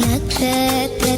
നക്ഷത്രത്തിരികൊ